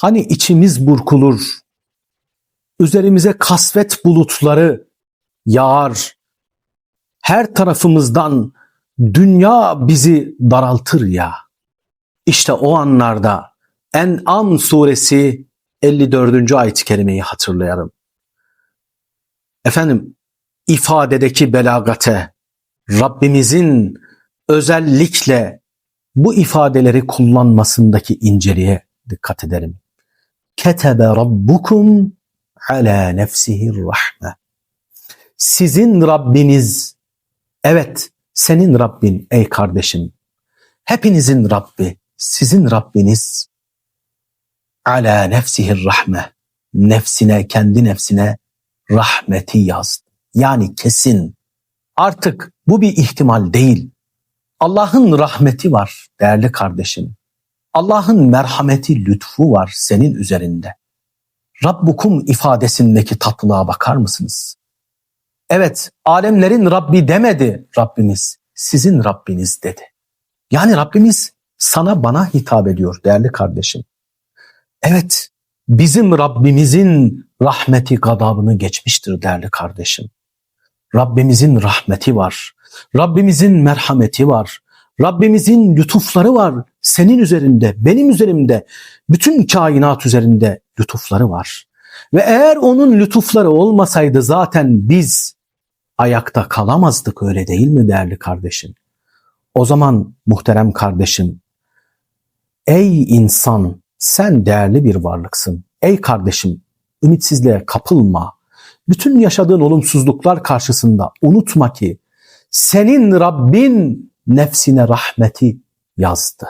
Hani içimiz burkulur, üzerimize kasvet bulutları yağar, her tarafımızdan dünya bizi daraltır ya. İşte o anlarda En'am suresi 54. ayet-i kerimeyi hatırlayalım. Efendim ifadedeki belagate Rabbimizin özellikle bu ifadeleri kullanmasındaki inceliğe dikkat edelim. Ketebe rabbukum ala nefsihir rahme. Sizin Rabbiniz, evet senin Rabbin ey kardeşim, hepinizin Rabbi, sizin Rabbiniz ala nefsihir rahme, nefsine, kendi nefsine rahmeti yazdı. Yani kesin. Artık bu bir ihtimal değil. Allah'ın rahmeti var değerli kardeşim. Allah'ın merhameti, lütfu var senin üzerinde. Rabbukum ifadesindeki tatlılığa bakar mısınız? Evet, alemlerin Rabbi demedi Rabbimiz. Sizin Rabbiniz dedi. Yani Rabbimiz sana bana hitap ediyor değerli kardeşim. Evet, bizim Rabbimizin rahmeti gadabını geçmiştir değerli kardeşim. Rabbimizin rahmeti var. Rabbimizin merhameti var. Rabbimizin lütufları var. Senin üzerinde, benim üzerimde, bütün kainat üzerinde lütufları var. Ve eğer onun lütufları olmasaydı zaten biz ayakta kalamazdık öyle değil mi değerli kardeşim? O zaman muhterem kardeşim, ey insan sen değerli bir varlıksın. Ey kardeşim ümitsizliğe kapılma. Bütün yaşadığın olumsuzluklar karşısında unutma ki senin Rabbin nefsine rahmeti yazdı.